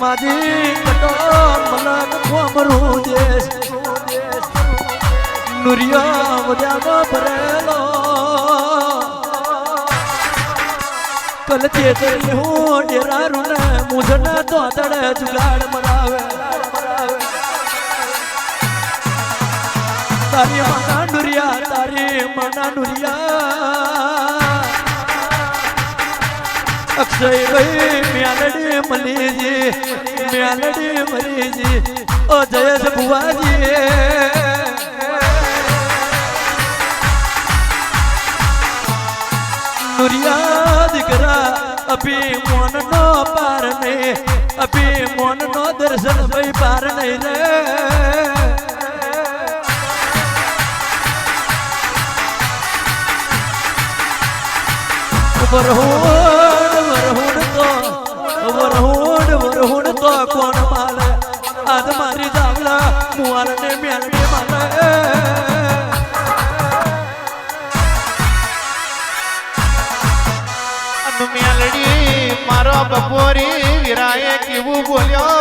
માજી કટો મલક કોમરું દેશ. નુરિયા વજામાં ભરેલો. કલ ચેતરી હું ડેરારું ને મુજના તો તડે જુગાડ મરાવે. તારી મના નુરિયા. અક્ષયભાઈ મ્યાલડી મલીજી મ્યાલડી મલીજી ઓ જયેશ બુવાજી નુરિયા દીકરા અભી મોન નો પાર ને અભી મોન નો દર્શન ભાઈ પાર નહીં રે. તો વરહુડ વરહુડ તો કોણ માલે? આજ મારી દાવલા મુવાલ ને મેલડી માલે મેલડી મારો બપોરી વિરાએ કેવું બોલ્યો.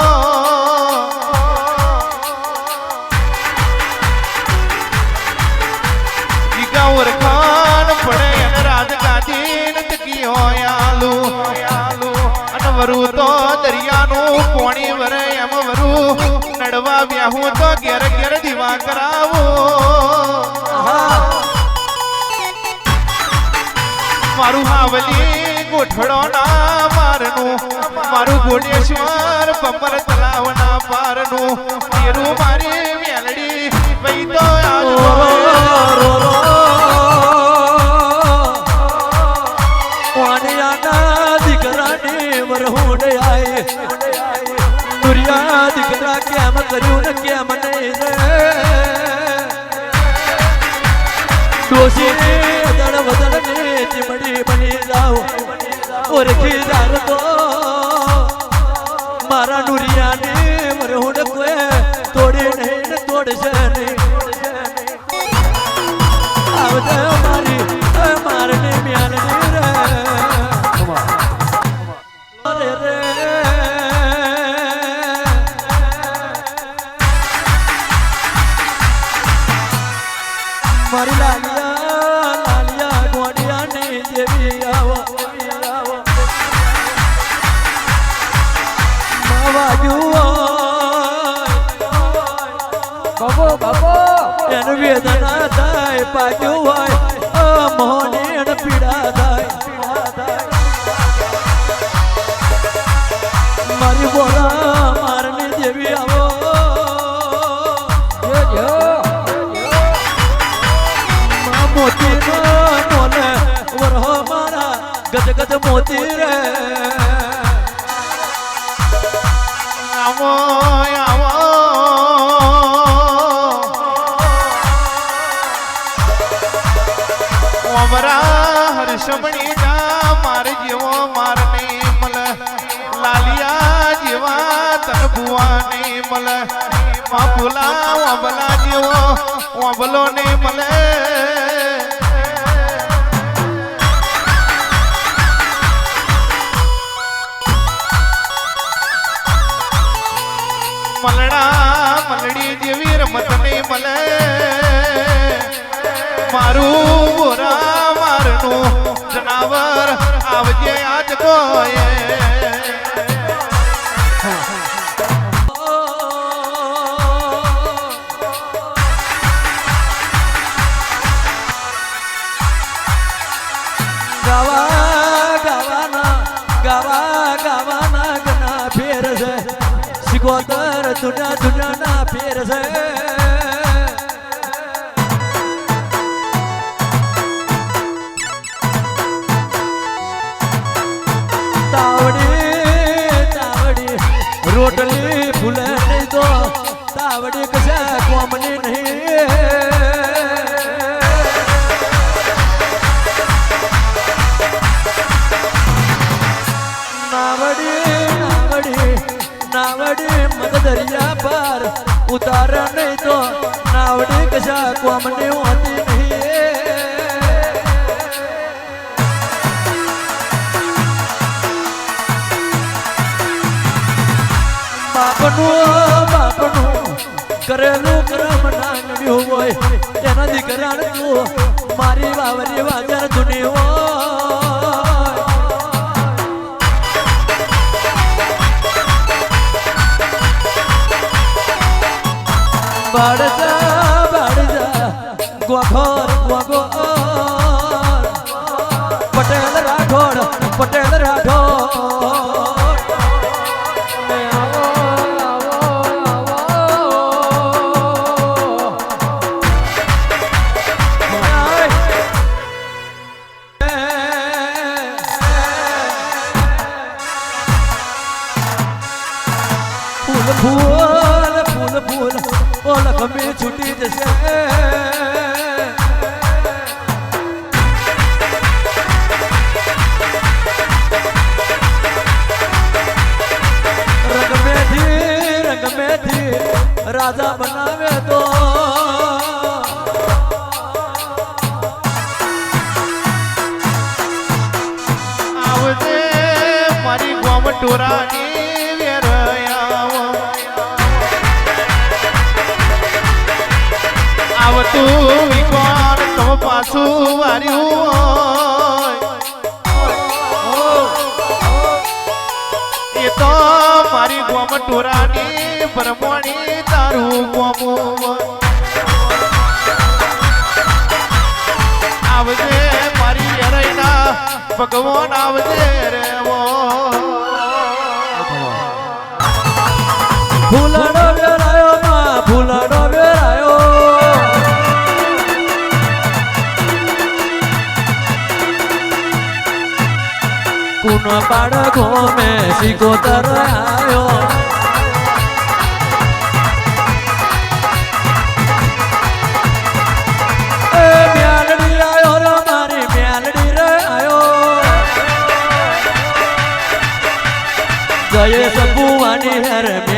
વરુ તો દરિયાનું પોણી વરે એમ વરું. નડવા વ્યાહું તો ઘેર ઘેર દીવા કરાવો. મારું હાવલી ગોઠડો ના મારનું મારું ગોડેશ્વર બપર તલાવ ના પારનું. તેરું મારી મેલડી વઈ તો રો રો દીકરાની વરહુડ આય નુરિયા દીકરા કેમ કર્યું ને કેમ નહીં રે ડોસી વદળ વદળ ને ચીમડી બની જાઓ ઓરખી જાર તો મારા નુરિયાની વરહુડ કોઈ તોડી નહીં ને તોડશે નહીં મારી લાલિયા લાલિયા ગોડિયાની દેવી આવો આવો. માવા જુઓ બાબો બાબો. એનું વેદના થાય પાછું હોય. આવો આવો ઓમરા હર્ષમણી જા માર જેવો મારને મલ લાલિયા જેવા તન ભુવાને મલ મા ભૂલા ઓબલા જેવો ઓબલો ને મલે. મલડા મલડી જેવી રમત નહીં મળે મારું બોરા મારનું જનાવર આવજે આજ કોયે. સિગોતર જુના ના ફેર છે. તાવડી કશા કોમની હોતી બાપનું બાપનું કરેલું હોય મારી વાવરી વાજર ધૂની Cheers. આવતું તો પાછું વાર્યું એ તો મારી ગોમ ટોરાની પરમોણી તારું ગોમું આવજે મારી અરૈના ભગવાન આવજે રે કુનો બાળકો મેં સિકોતર આવ્યો જય સબુવાની હેર મ્યાલડી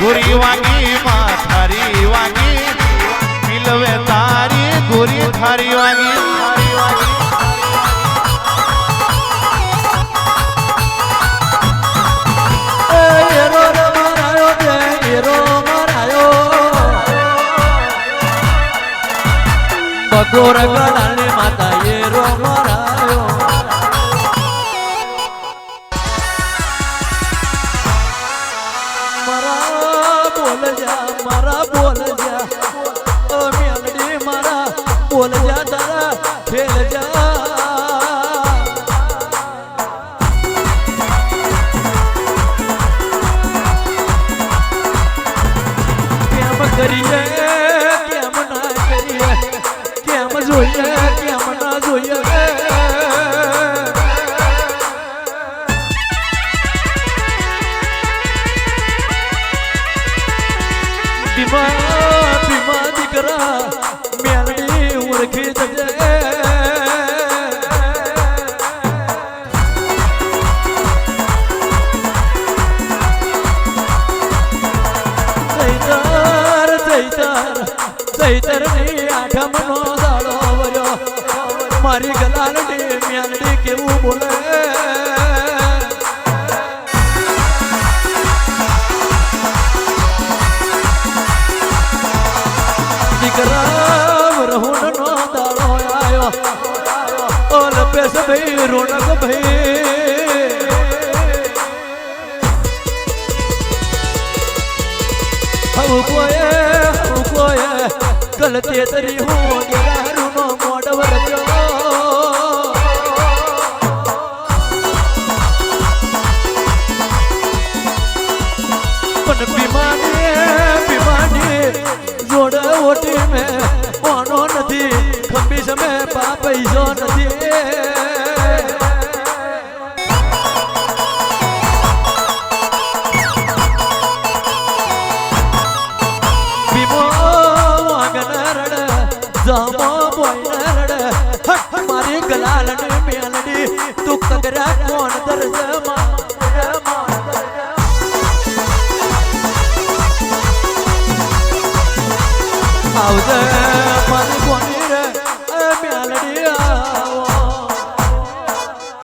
ગોરી વાગી, માં થારી વાગી. મિલવે તારી, ગુરી થારી વાગી. થારી વાગી એ એરો રે ભીમા દીકરા મેલડી ઓળખી જજે ચૈતર ચૈતર ચૈતરની આઠમ નો દાડો વર્યો મારી કેવું બોલે? ભાઈ રોનક ભાઈ હવ કોયે હવ કોયે ગલતે તરી હું ગેરારું નો મોડ વરજો પણ બીમાની બીમાની જોડ ઓટી મે ઓ કોનો નથી, ખંભી સમે પા પૈસો નથી. જામો બોયન રડ હટ મારી ગલાલ ને મેલડી તું કગરા કોણ દર્જ